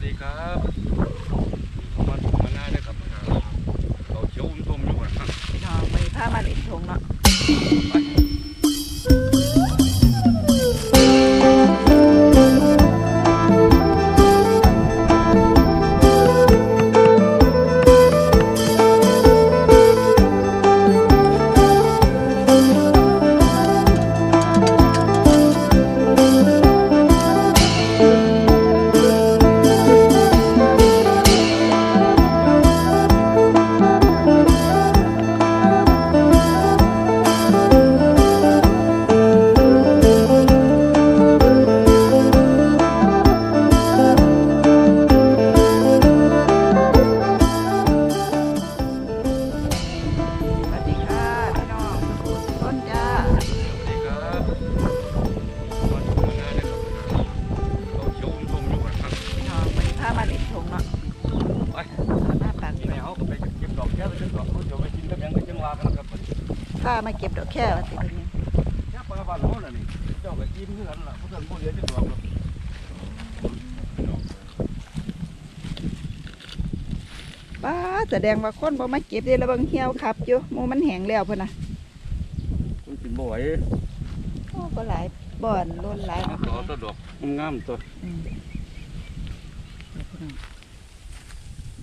วัสดีครับ ป้าแสดงว่าคนบ่มาเก็บเด้แล้วเบิ่งเหี่ยวขับอยู่หมูมันแห้งแล้วเพิ่นน่ะคุณกินบ่ไหวโอ้ก็หลายบ่อนล้นหลายเอาตัวเอาตัวดอกงามๆตัวอืมเดี๋ยวพี่น้อง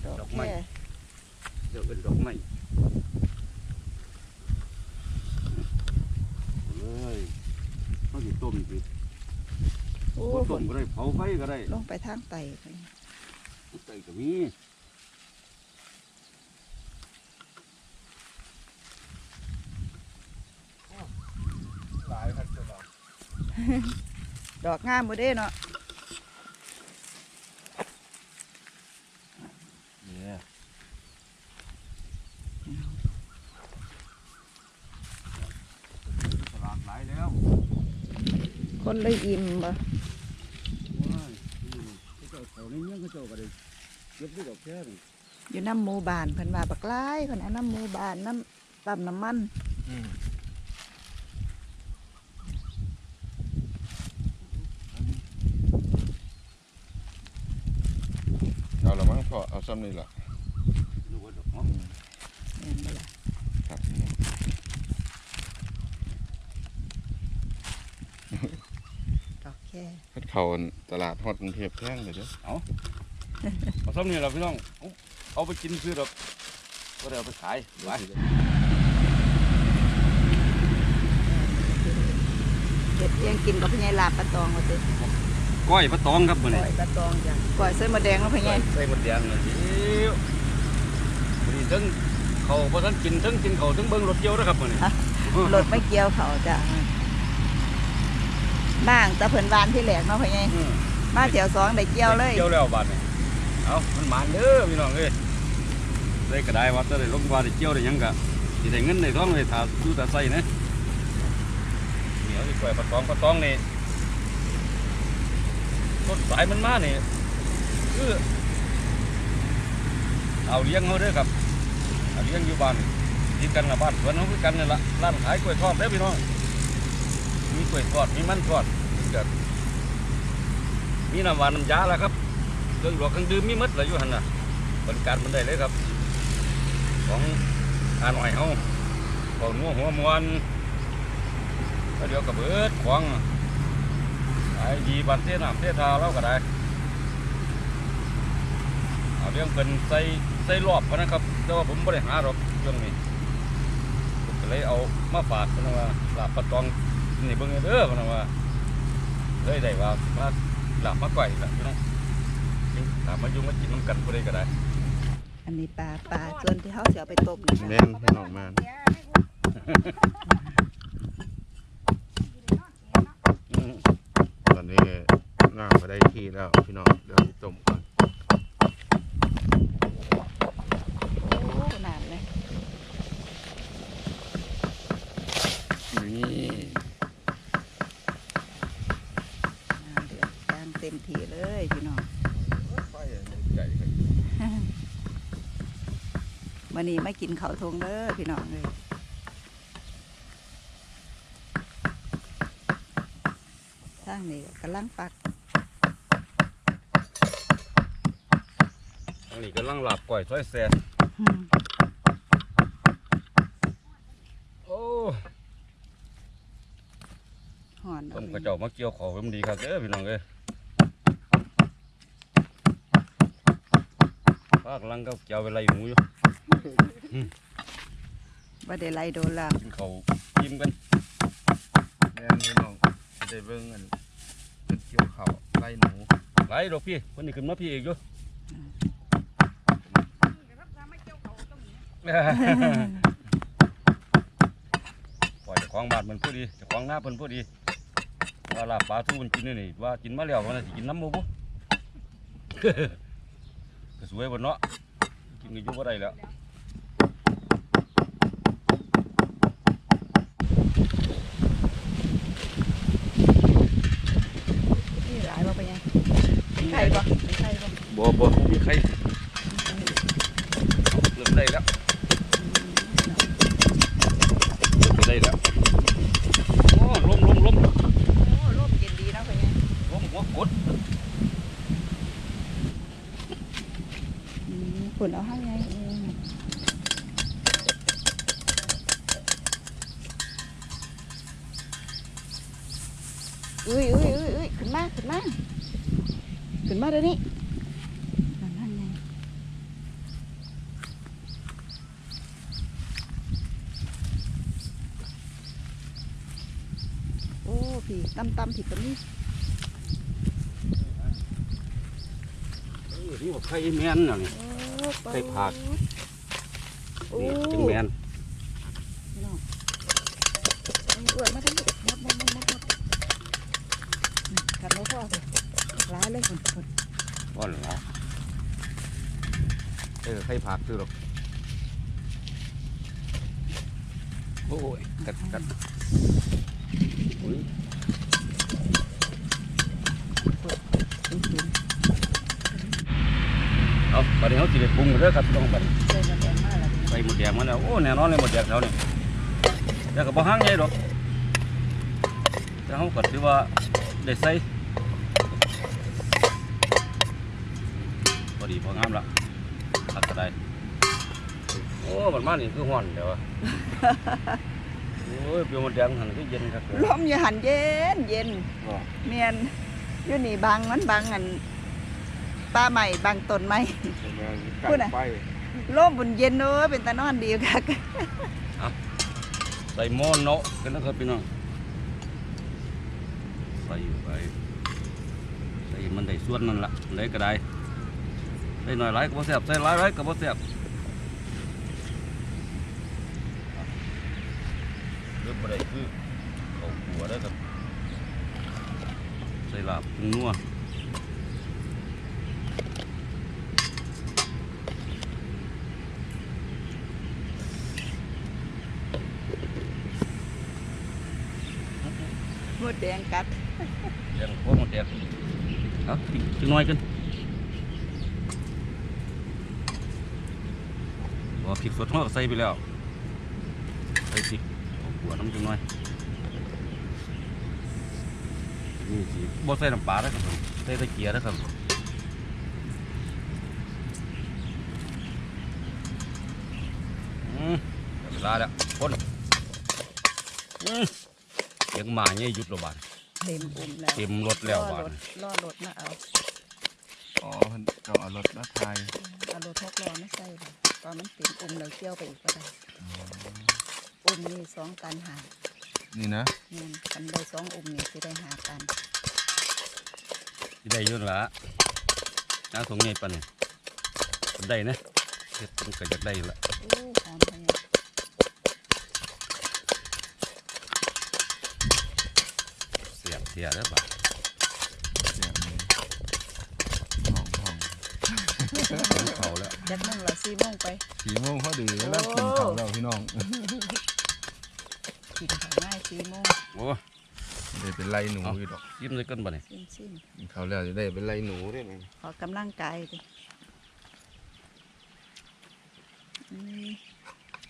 ดอกดอกไม้แค่เดี๋ยวเป็นดอกไม้เอ้ยเขาสิต้มสิโอ้บ่ฝต้มนก็ได้เผาไฟก็ได้ลงไปทางไตไปใส่ก็มีหลายครับเจ้าบ่าว ดอกงามบ่เด้เนาะเนี่ยตลาดหลายแล้วคนเลยอิ่มบ่โอ้ยอืมเขาเจ้าเขาในเมืองเขาเจ้าก็ได้เก็บได้ดอกแค่นี่อยู่น้ำหมู่บ้านเพิ่นว่าบักหลายเพิ่นเอาน้ำหมู่บ้านน้ำปั๊มน้ำมันเอาละมั้งพอเอา ซ้ำนี่ละดูว่าดอกเนาะแม่นบ่ล่ะครับดอกแค่เฮ็ดเขาตลาดฮอดกรุงเทพแพงเลยเด้อเอาซ้ำนี่เราพี่น้องเอาเอาไปกินซื้อดอกก็ได้เอาไปขายไว้เก็บเลี้ยงกินกับพญายลาบปลาตองว่าติ ก้อยปลาตองครับมื้อก้นี้อยปลาตองจ้ะก้อยใส่หมะแดงแล้วพญายใส่หมดแดงเลยเดี๋ยวมื้อนี้ทั้งเขาบ่ทันกินทั้งกินเขาทั้งเบิ่งรถเกี่ยวนะครับมื้อนี้รถไม่เกี่ยวเขาจ้ะบ้างแต่เพิ่นหวานที่แหลกเนาะพญายอืมมาแถวสองได้เกี่ยวเลยเกี่ยวแล้วบาดนี้เอามันหมานเด้อพี่น้องเอ้ยได้ก็ได้ว่าจะได้ลงว่าได้เกี่ยวได้หยังก็สิได้เงินได้ทองได้ถ้าอยู่แต่ใส่นะเหนียวสิก้อยปลาตองปลาตองนี่ ต้นสายมันมาเนี่คือเอาเลี้ยงเขาด้อครับเอาเลี้ยงอยู่บ้านที่กันกับบ้านสวนเขาคือกันนี่ละร้านขายกล้วยทอดเด้พี่น้องมีกล้วยทอดมีมันทอดก็มีน้ำหวานน้ำยาแล้วครับเครื่องหลวกเครื่องดื่มมีหมดเลยอยู่หันน่ะบริการมันได้เลยครับ ของอาหน่อยเฮาของนัวหัวมวนแล้วเดี๋ยวกับเบิดของ ไอ้ดีบันเทน้ำเททาเราก็ได้เอาเรื่องเป็นใส่ใส่รอบพะนะครับแต่ว่าผมไม่ได้หาหรอกเรื่องนี้ผมก็เลยเอามาฝากเพนนะว่าลาบปลาตองนี่เบิ่งเด้อเพนนะว่าเลยได้ว่ามาลาบมาก่อยละพี่น้องลาบมาอยู่มากินน้ำกันผู้ใดก็ได้ อันนี้ปลาปลาส่วนที่เขาเสียไปต้มนี่แม่จ้ะนพี่น้องมาตอ นนี้น้ำก็ได้ที่แล้วพี่น้องเดี๋ยวสิต้มก่อนโอ้ขนาดเลยนี่น้ำเดือดกลางเต็มที่เลยพี่น้องไฟใหญ่ครับวันนี้ไม่กินเขาวทงเด้อพี่น้องเลยทางนี้กำลัง ปักอันนี้กำลังหลับก่อยซอยแซ่อืมโอ้ห่อนต้มกระเจ้ามาเกี่ยวขอมันดีครับเด้อพี่น้องเอ้ยภาคหลังก็เกี่ยวเวลาอยู่หมูอยู่บ่ได้ไล่โดนละกินเขาวยิ้มกัน แม่นพี่น้องจะได้เบิ่งอันเป็นเกี่ยวเขาวไล่หนูไหลดอกพี่คนนี้ขึ้นมาพี่อีกอยู่ปล่อยเจ้าของบ้านมันผู้ดีเจ้าของหน้าเพิ่นผู้ดีว่าลาบปลาทูมันกินนี่นี่ว่ากินมาแล้วว่าน่าสิกินน้ำหมูบ่ก็สวยบ่เนาะกินก็อยู่บ่ได้แล้ว นี่หลายบ่ไปยังใครบ่ใคร บ่บ่บ่มีใครเริ่มได้แล้วเริ่มได้แล้วโอ้ลมลมลมโอ้ลมเย็นดีเนาะไปยังลมหัวกดอืมฝนเอาให้ไงเองอุ้ยอุ้ยอุ้ยอุ้ยขึ้นมาขึ้นมาขึ้นมาเดี๋ยวนี้นั่นนั่นไงโอ้พี่ ตำตำผิดตรงนี้เออนี่ว่าไข่แม่นน่ะนี่โอ้ใส่ผักโอ้นี่จึงแม่นพี่น้องเอาอ้วนมาทั้งหมดหมดหมดหมดหมดหมดอืมกัดแล้วพ่อสิร้ายเลยคนคนว่าเหรอเออไข่ผักคือหรอกโอ้ยกัดกัดอุ้ย จริง เอา บัดนี้เขาสิไปปรุงเด้อครับพี่น้องบัดนี้ๆเลยมันแดงมากเลยใส่หมดแดงมาแล้วโอ้แน่นอนเลยหมดแดงเขาเนี่ยแต่ก็บ่ห่างใหญ่ดอกแต่เขาก็ถือว่าได้ใส่พอดีพองามละตักก็ได้โอ้มันมานี่คือห้อนเดี๋ยวอะโอ้ยเปรี้ยวหมดแดงหันก็เย็นครับลมอยู่หันเย็นเย็นอ๋อเมียนอยู่นี่บางมันบางอัน ป้าใหม่บางต้นไม้แม่นพูดน่ะไฟลมบุญเย็นเนอะเป็นตานอนดีค่ะใส่หม้อเนาะกันนะครับพี่น้องใส่ไปใส่มันได้ส่วนนั่นละเลยก็ได้ใส่หน่อยหลายก็บ่แซ่บใส่หลายหลายก็บ่แซ่บเริ่มบ่ได้คือเขาหัวได้อครับใส่ลาบปรุงนัว ห มดแดงกัดแดงพวกมันแดงเอาจังน้อยกันบ่พริกสดห้อก็ใส่ไปแล้วใส่พริกหัวน้ำจังน้อยนี่สิบ่ใส่น้ำปลาแล้วครับใส่ตะเกียร์แล้วครับอืมเวลาแล้วคนอืม ยงหมาเนี่ยหยุดระบาดเต็มอุ่มแล้วเต็มรถแล้วรบาอดรถรอรถมาเอาอ๋อเพิ่นก็เอารถมาทายเอารถทกล้อไม่ใส่เลยตอนมันเต็มอุ่มเราเกี่ยวไปอีกก็ได้อุ่มนี่สองตันหานี่นะเงินกันได้สองอุ่มนี่จะได้หาตันสิได้อยุ่นนละน้าสงเงยปันนี่ได้นะเฮ็ดมันก็จะได้ละโอ้หอมไปเนี่ย เสียแล้วบาดเสียงนี้ห้องห้องถึงเขาแล้วจักโมงเราสี่โมงไปสีโมงพอดีแล้วกินข้าวแล้วพี่น้องกินข้าวง่ายสี่โมงโอ้ได้เป็นไล่หนูอยู่ดอกยิ้มเลยกันบ่เนี่สิ้นสิ้นกินข้าแล้วจะได้เป็นไล่หนูได้วยนี่ขอกำลังกายดิ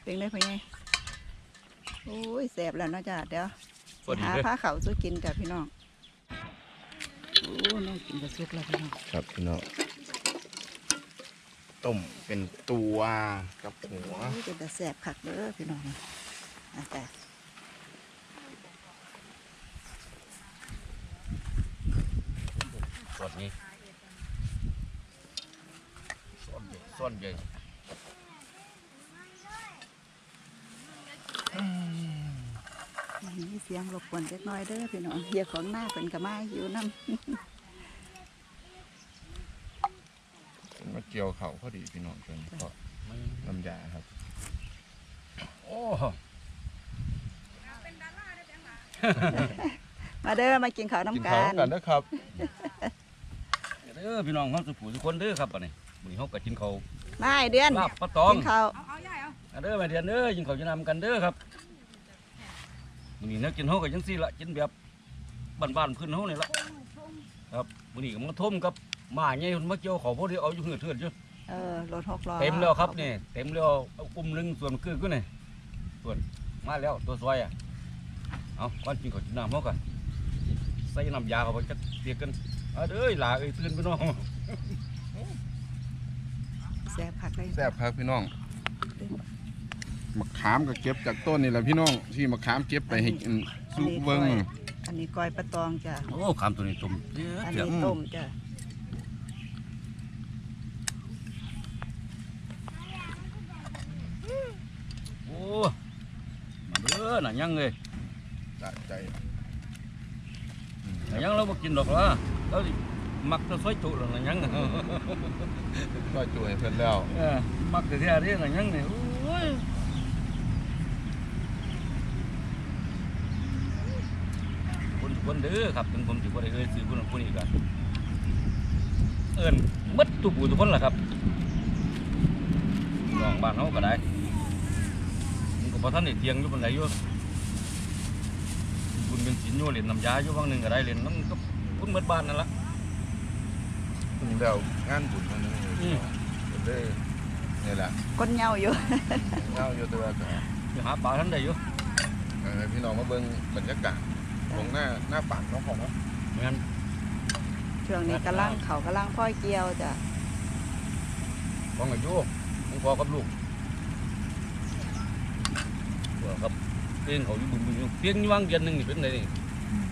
เป็นได้พ่อไงโอ้ยแสบแล้วเนาะจ้ะเดี๋ยวหาผ้าเขาวสู้กินจ้ะพี่น้อง โอ้น้องกินกระซุกแล้วพี่น้องครับพี่น้องต้มเป็นตัวกับหัวโอ้ยเป็นแต่แสบคักเด้อพี่น้องอะแต่ส่วนนี้ส่วนใหญ่ส่วนใหญ่ มีเสียงรบกวนเล็กน้อยเด้อพี่น้องเฮียของหน้าเป็นกระมาอยู่น้มาเกี่ยวเขาพอดีพี่น้องเพิ่นเพราะไม่น้ำยาครับ โอ้ำมาเด้อมากินข้าวกินน้ำข้ากัวนกันนะครับเด้อพี่น้องเขาสุผู้ทุกคนเด้อครับอันนี้มื้อนี้เฮาก็กินข้าวมาไอ้เดือนลาบปลาตองกินข้าวอันเด้อแม่เดือนเด้อกินข้าวจะนำกันเด้อครับ มื้อนี้เนาะกินเฮาก็จังซี่ละกินแบบบ้านๆพื้นเฮานี่ละครับมื้อนี้ก็มาท่มกับหมาใหญ่เพิ่นมาเกี่ยวข้าวพอดีเอาอยู่เหือดเถือดอยู่เออรถหกล้อเต็มแล้วครับนี่เต็มแล้วเอาอุ้มหนึงส่วนคือกูนี่ส่วนมาแล้วตัวซอยอะเอาก่อนกินข้าวกินน้ำเฮากันใส่น้ำยาเข้าไปจักเตียกกันเอาเด้อหลาเอ้ยตื่นพี่น้องแสบคักเลยแซ่บครับพี่น้อง มะขามก็เก็บจากต้นนี่แหละพี่น้องที่มะขามเก็บไปให้กินซุปเบิ้งอันนี้ก้อยปลาตองจ้ะโอ้ขามตัวนี้ตุ่มเด้ออันเถื่อนี้ต้มจ้ะโอ้มาเด้อน่ะยังเลยสะใจน่ะยังเราบ่กินดอกละเราสิมักจะซอยจุแล้วน่ะยังก็จุให้เพิ่นแล้ว เออมักแต่แท้ๆเด้น่ะยังนี่โอ้ย คนคนเด้อครับถึงผมสิบ่ได้เอ่ยชื่อคนนั้นคนนี้ก็เอิ้นหมดทุกผู้ทุกคนล่ะครับน้องบ้านเฮาก็ได้มันก็บ่ทันได้เที่ยงอยู่ปานใดอยู่บุญเป็นศีลอยู่เล่นน้ำยาอยู่บางหนึงก็ได้เล่นน้ำกับคนหมดบ้านนั่นล่ะเพิ่งแล้วงานบุญมันนี่อืมก็เลยนี่แหละก้นเหงาอยู่เงาอยู่ตัวก็ไปหาปลาทันได้อยู่เออพี่น้องมาเบิ่งบรรยากาศ ของหน้าหน้าปากน้องของเนาะเหมือนช่วงนี้กำลังเขากำลังพ่อยเกี่ยวจ้ะของอายุของพ่อกับลูกตัวครับเพียงเขาอยู่บุญบุญอยู่เพียงอยู่วางเดือนหนึงนี่เป็นไงนี่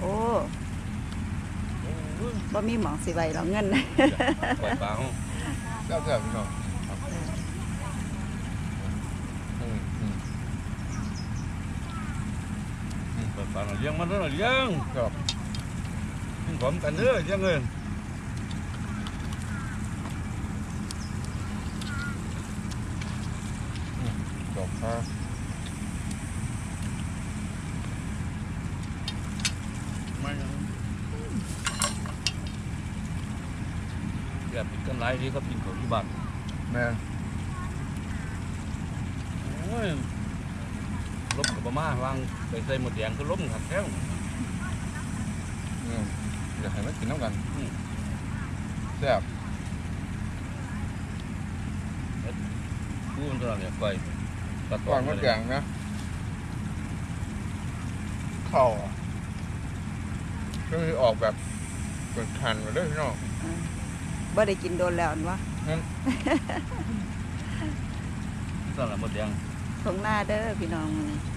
โอ้โอ้ยบ่มีหมองสิไว้เราเงินปล่อยปลาเขาแซ่บๆพี่น้องครับอืมอืม ปล่อยปลาเราเลี้ยงมันเราเลี้ยงครับกินพร้อมกันเด้อเลี้ยงเงินจบครับไม่เกือบปิดกันหลายทีครับกินขาวอยู่บ้านแม่ โอ้ยลบกับประ มาวางไปใส่หมดแดงคือล้มขัดแท้วอืมอยาให้มันกินน้ำกันแซ่บกูมันตัวเนี่ยไปตัดก่อนมะแกงนะข้าวอะคือออกแบบเป็นคันมาเลยพี่น้องบ่ได้กินโดนแล้วอันวะตัวละหมดแดงทงหน้าเด้อพี่น้องนี้จ้ะ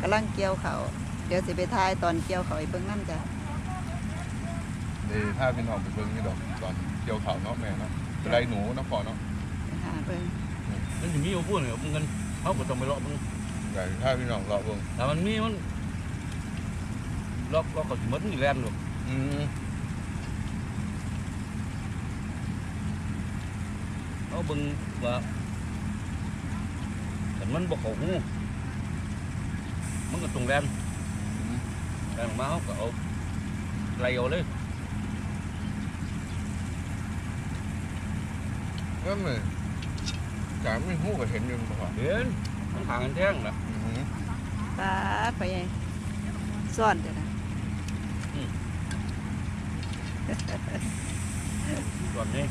กำลังเกี่ยวเขาวเดี๋ยวสิไปทายตอนเกี่ยวเขาวให้เบิ่งนั่นจ้ะเดี๋ยวถ้าพี่น้องไปเบิ่งนี่ดอกตอนเกี่ยวข้าวเนาะแม่เนาะไปไล่หนูเนาะพอเนาะไปหาเบิ่งมันจะมีอยู่พูดเนี่ยมึงกันเขาก็ต้องไปเลาะมึงเดี๋ยวถ้าพี่น้องรอเบิ่งแต่มันมีมันเลาะเลาะก็สิหมดนี่แลนหรอกอืมเอาเบิ่งว่าแต่มันบ่เข้าหู มันก็ตรงแลนแลนออกมาเขาก็เอาไล่เอาเลยนั่นเลยจางไม่หู้ก็เห็นอยู่บ่ครับเห็นมันห่างกันแท่งนะอืมปาดไปไงซ่อนจ้ะนะส่วนนี้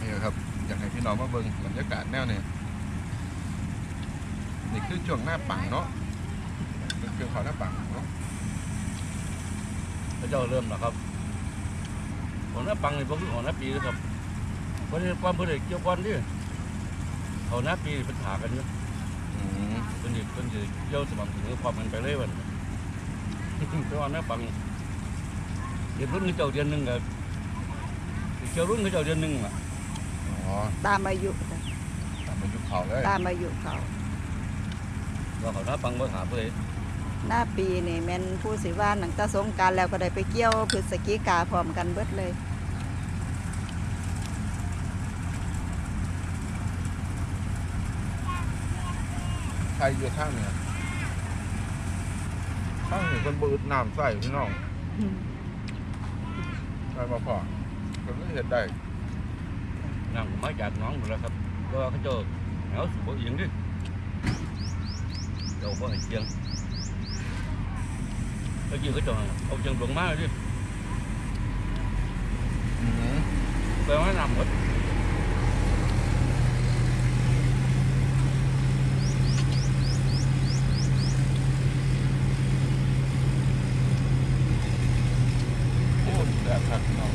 นี่ครับอยากให้พี่น้องมาเบิ่งบรรยากาศ แนวนี้นี่คือช่วงหน้าปังเนาะเป็นเกี่ยวขาวหน้าปังเนาะพระเจ้าเริ่มแล้วครับของหน้าปังนี่ผมคือของหน้าปีนะครับเพราะนี่ความเพื่อเกี่ยวกันดิเขาหน้าปีเป็นถากันเนาะอืมเป็นเด็กเป็นเด็กเกี่ยวสม่ำเสมอความกันไปเลยวันแต่ว่าหน้าปังเด็กรุ่นเขาเจ้าเดือนหนึ่งกับเกี่ยวรุ่นเขาเจ้าเดือนหนึ่งอะอ๋อตามอายุจ้ะตาม อายุเขาเลยตามอายุเขาก็เขาหน้าปังบ่ถามเลยหน้าปีนี่แม่นผู้สิว่าหนังตาสงกรารแล้วก็ได้ไปเกี่ยวพฤศจิกาพร้อมกันเบิดเลยใครอยู่ข้างเนี่ยข้างนี่คนบืดน้ำใส่พี่น้องอืมใส่มาพอคนก็เห็นได้นั่งมาจากหน้องหมดแล้วครับ ก็เขาเจ้าเอาสุบเอียงดิเจ้าบ่ให้เชียงเขาจีเขาเจ้าเอาเชียงดวงมาดิ อืม ไปว่านำหมด โอ้แซ่บครับพี่น้อง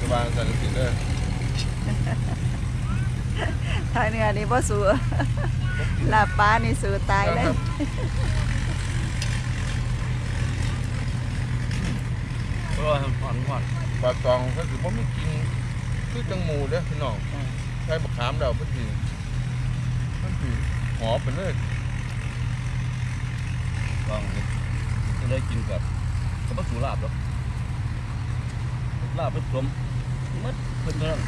สบายใส่ลูกศิษย์เด้อ ทายเนื้อนี่บ่สู้ลาบปลานี่สู้ตายเลยเพราะว่าผ่อนผ่อนปลาตองก็คือผมไม่กินคือจังหมูเด้อพี่น้องใช้มะขามเดาเพิ่นสิเพิ่นสิหอมไปเลยลองเห็นก็เลยกินกับกับมะสูลาบหรอกลาบผสมมัดเพิ่นเท่านั้น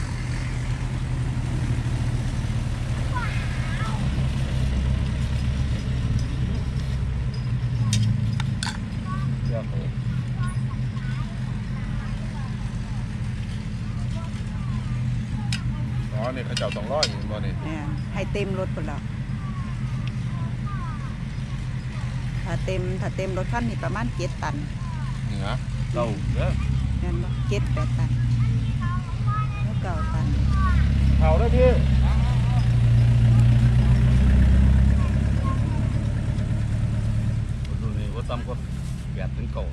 เดี๋ยวเขา อ๋อนี่ เขาเจ้าต้องรออยู่บ่นี่เนี่ยให้เต็มรถพุ่นแล้วถ้าเต็มถ้าเต็มรถคันนี่ประมาณ7ตันเหนือเก่าเด้อแม่นบ่7 8ตันแล้วเก้าตันเผาได้อพี่ดูนี่ว่าต่ำกว่าแปดถึงเก่า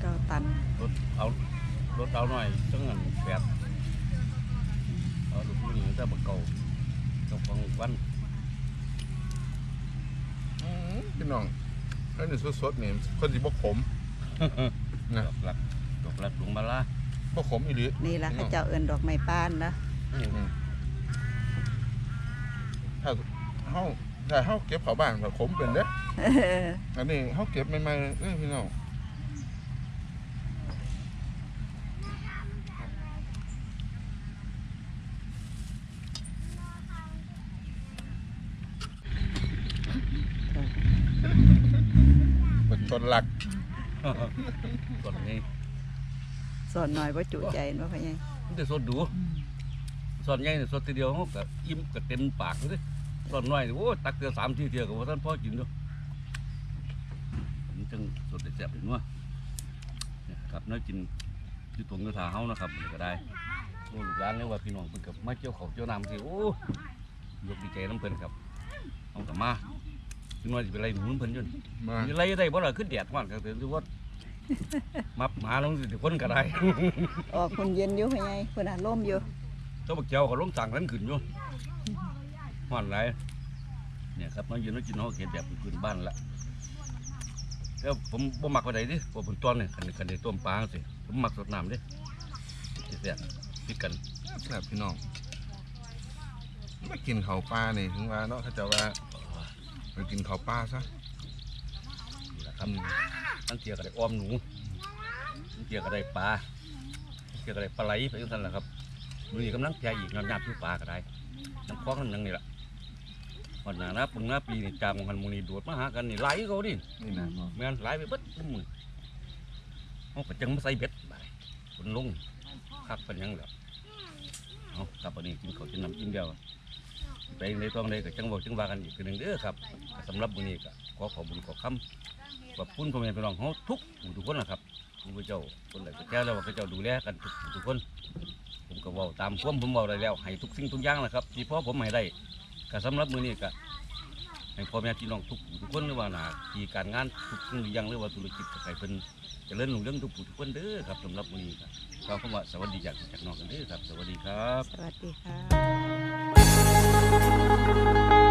เก้าตันรถเอารถเอาหน่อยจังเงินแปด เอาลูกนี่แต่บักเก่าเจ้าของวันอืมพี่น้องอันนี้สดๆนี่คนสิบ่ขมนะดอกหลักดอกหลักหลวงมาลาบ่ขมอีหลีนี่ล่ะเขาเจ้าเอิ้นดอกไม้ปานนะถ้าเฮาถ้าเฮาเก็บเขาบ้านก็ขมเป็นเด้อเอออันนี้เฮาเก็บใหม่ๆเอ้ยพี่น้องเป็นต้น หลักก่อนนี้สอนหน่อยว่าจุใจเนาะพ่อใหญ่มันจะสดดูสอนใหญ่เนี่ยสดทีเดียวเขาก็อิ่มก็เต็มปากเลยสอนน้อยนี่โอ้ตักเตือสามทีเดียวกับว่าท่านพ่อกินด้วยมันจึงสดได้แซ่บเลยนัวเนี่ยครับน้อยกินอยู่ตรงอยู่ทาเฮานะครับนี่ก็ได้โอ้ลูกหลานเรียกว่าพี่น้องเพิ่นกับมาเกี่ยวข้าวเกี่ยวน้ำสิโอ้ยกดีใจน้ำเพิ่นครับเอากลับมา ถึงน้อยสิเป็นไรหมุนเพิ่นอยุ่นมามีอะไรได้บ่ล่ะขึ้นแดดก่อนก็ถือว่ามับหมาลงสิคนก็ได้ ออกคนเย็นอยู่พ่อใหญ่เพิ่นน่ะล่มอยู่เจ้าบักเจ้าเขาลงสั่งนั้นขึ้นอยู่ฮ้อนไรเนี่ยครับน้องยืนน้องกินน้องเห็นแบบขึ้นบ้านละแล้วผมบ่มักอะไรดิผมเป็นต้นเนี่ยคันคันได้ต้มปลาสิผมมักสดน้ำดิสิเสียพิดกันแซ่บพี่น้องมากินข้าวปลานี่ถึงว่าเนาะเขาเจะว่า ไปกินข้าวปลาซะนี่แหละครับทั้งเกียก็ได้อ้อมหนูทั้งเกียก็ได้ปลาทั้งเกียก็ได้ปลาไหลไปทั้งนั้นแหละครับมือนี้กำลังแก่อีกน้ำยาผู้ปลาก็ได้น้ำคล้องน้ำหยังนี่แหละวันหน้านะปึงหน้าปีนี่จางของกันหมูนี่โดดมาหากันนี่ไหลเขาดินี่นะแม่นหลายไปเบิดทุกมือเขาก็จังมาใส่เบ็ดบาดคนลงคักเป็นหยังเหรอเอากลับวันนี้กินข้าวกินน้ำอิ่มเดียว ไปในตองใดก็จังบอกจังว่ากันอีกทีหนึ่งเด้อครับสำหรับวันนี้ก็ขอขอบุญขอคำขอบคุณพ่อแม่พี่น้องเขาทุกผู้ทุกคนนะครับคุณเจ้าคนไหนก็แจ้แล้วว่าเจ้าดูแลกันทุกทุกคน ผมก็ว่าตามความผมว่าได้แล้วให้ทุกสิ่งทุกอย่างนะครับที่พ่อผมให้ได้ก็สำหรับมือนี้ก็ให้พ่อแม่พี่น้องทุกผู้ทุกคนหรือว่าหน้าที่การงานทุกสิ่งทุกอย่างหรือว่าธุรกิจก็ให้เพิ่นจริญรุ่งเรื่องทุกผู้ทุกคนเด้อครับสำหรับมื้อนี้ก็ขอคำว่าสวัสดีจากจากน้องกันเด้อครับ สวัสดีครับ สวัสดีค่ะ Thank you.